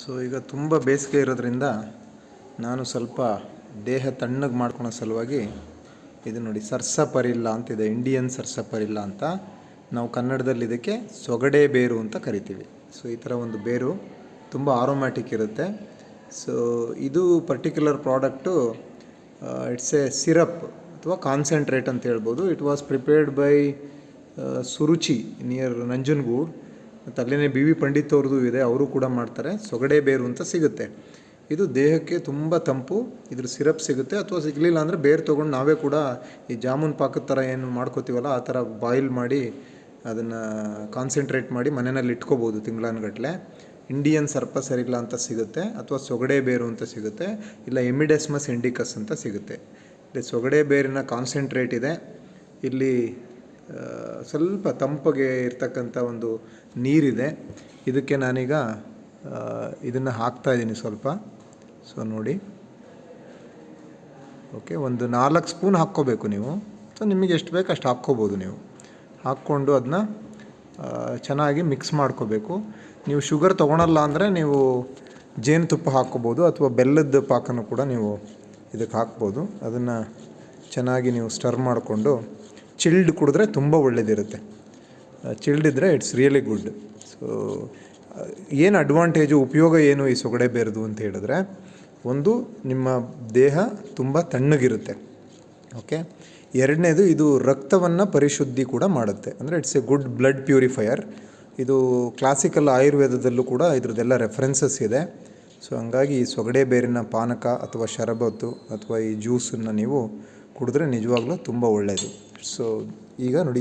So ಈಗ ತುಂಬ ಬೇಸಿಗೆ ಇರೋದ್ರಿಂದ ನಾನು ಸ್ವಲ್ಪ ದೇಹ ತಣ್ಣಗೆ ಮಾಡ್ಕೊಳೋ ಸಲುವಾಗಿ ಇದು ನೋಡಿ ಸರ್ಸಪರಿಲ್ಲ ಅಂತಿದೆ ಇಂಡಿಯನ್ ಸರ್ಸಪರಿಲ್ಲ ಅಂತ. ನಾವು ಕನ್ನಡದಲ್ಲಿ ಇದಕ್ಕೆ ಸೊಗಡೆ ಬೇರು ಅಂತ ಕರಿತೀವಿ. ಸೊ ಈ ಥರ ಒಂದು ಬೇರು ತುಂಬ ಆರೋಮ್ಯಾಟಿಕ್ ಇರುತ್ತೆ. ಸೊ ಇದು particular product it's a syrup ಅಥವಾ ಕಾನ್ಸಂಟ್ರೇಟ್ ಅಂತ ಹೇಳ್ಬೋದು. It was prepared by Suruchi near Nanjangud ಮತ್ತು ಅಲ್ಲೇ ಬಿ ವಿ ಪಂಡಿತ್ ಅವ್ರದ್ದು ಇದೆ, ಅವರು ಕೂಡ ಮಾಡ್ತಾರೆ. ಸೊಗಡೆ ಬೇರು ಅಂತ ಸಿಗುತ್ತೆ. ಇದು ದೇಹಕ್ಕೆ ತುಂಬ ತಂಪು, ಇದ್ರ ಸಿರಪ್ ಸಿಗುತ್ತೆ, ಅಥವಾ ಸಿಗಲಿಲ್ಲ ಅಂದರೆ ಬೇರು ತೊಗೊಂಡು ನಾವೇ ಕೂಡ ಈ ಜಾಮೂನ್ ಪಾಕದ ಥರ ಏನು ಮಾಡ್ಕೋತೀವಲ್ಲ, ಆ ಥರ ಬಾಯ್ಲ್ ಮಾಡಿ ಅದನ್ನು ಕಾನ್ಸಂಟ್ರೇಟ್ ಮಾಡಿ ಮನೆಯಲ್ಲಿ ಇಟ್ಕೋಬೋದು ತಿಂಗಳಾನುಗಟ್ಲೆ. ಇಂಡಿಯನ್ ಸರ್ಪ ಸರಿಲ್ಲ ಅಂತ ಸಿಗುತ್ತೆ, ಅಥವಾ ಸೊಗಡೆ ಬೇರು ಅಂತ ಸಿಗುತ್ತೆ, ಇಲ್ಲ ಎಮಿಡೆಸ್ಮಸ್ ಇಂಡಿಕಸ್ ಅಂತ ಸಿಗುತ್ತೆ. ಇಲ್ಲಿ ಸೊಗಡೆ ಬೇರಿನ ಕಾನ್ಸಂಟ್ರೇಟ್ ಇದೆ. ಇಲ್ಲಿ ಸ್ವಲ್ಪ ತಂಪಗೆ ಇರ್ತಕ್ಕಂಥ ಒಂದು ನೀರಿದೆ. ಇದಕ್ಕೆ ನಾನೀಗ ಇದನ್ನು ಹಾಕ್ತಾ ಇದ್ದೀನಿ ಸ್ವಲ್ಪ. ಸೊ ನೋಡಿ. ಓಕೆ ಒಂದು ನಾಲ್ಕು ಸ್ಪೂನ್ ಹಾಕ್ಕೋಬೇಕು ನೀವು. ಸೊ ನಿಮಗೆ ಎಷ್ಟು ಬೇಕು ಅಷ್ಟು ಹಾಕ್ಕೋಬೋದು ನೀವು. ಹಾಕ್ಕೊಂಡು ಅದನ್ನ ಚೆನ್ನಾಗಿ ಮಿಕ್ಸ್ ಮಾಡ್ಕೋಬೇಕು. ನೀವು ಶುಗರ್ ತೊಗೊಳಲ್ಲ ಅಂದರೆ ನೀವು ಜೇನುತುಪ್ಪ ಹಾಕ್ಕೋಬೋದು ಅಥವಾ ಬೆಲ್ಲದ ಪಾಕನೂ ಕೂಡ ನೀವು ಇದಕ್ಕೆ ಹಾಕ್ಬೋದು. ಅದನ್ನು ಚೆನ್ನಾಗಿ ನೀವು ಸ್ಟರ್ ಮಾಡಿಕೊಂಡು ಚಿಲ್ಡ್ ಕುಡಿದ್ರೆ ತುಂಬ ಒಳ್ಳೆಯದಿರುತ್ತೆ ಚಿಲ್ಡ್ ಇದ್ದರೆ ಇಟ್ಸ್ ರಿಯಲಿ ಗುಡ್ ಸೊ ಏನು ಅಡ್ವಾಂಟೇಜು ಉಪಯೋಗ ಏನು ಈ ಸೊಗಡೆ ಬೇರೆದು ಅಂತ ಹೇಳಿದ್ರೆ, ಒಂದು ನಿಮ್ಮ ದೇಹ ತುಂಬ ತಣ್ಣಗಿರುತ್ತೆ. ಓಕೆ ಎರಡನೇದು ಇದು ರಕ್ತವನ್ನು ಪರಿಶುದ್ಧಿ ಕೂಡ ಮಾಡುತ್ತೆ. ಅಂದರೆ it's a good blood purifier ಇದು ಕ್ಲಾಸಿಕಲ್ ಆಯುರ್ವೇದದಲ್ಲೂ ಕೂಡ ಇದ್ರದ್ದೆಲ್ಲ ರೆಫರೆನ್ಸಸ್ ಇದೆ. ಸೊ ಹಂಗಾಗಿ ಈ ಸೊಗಡೆ ಬೇರಿನ ಪಾನಕ ಅಥವಾ ಶರಬತ್ತು ಅಥವಾ ಈ ಜ್ಯೂಸನ್ನು ನೀವು ಕುಡಿದ್ರೆ ನಿಜವಾಗ್ಲೂ ತುಂಬ ಒಳ್ಳೆಯದು ಸೊ ಈಗ ನೋಡಿ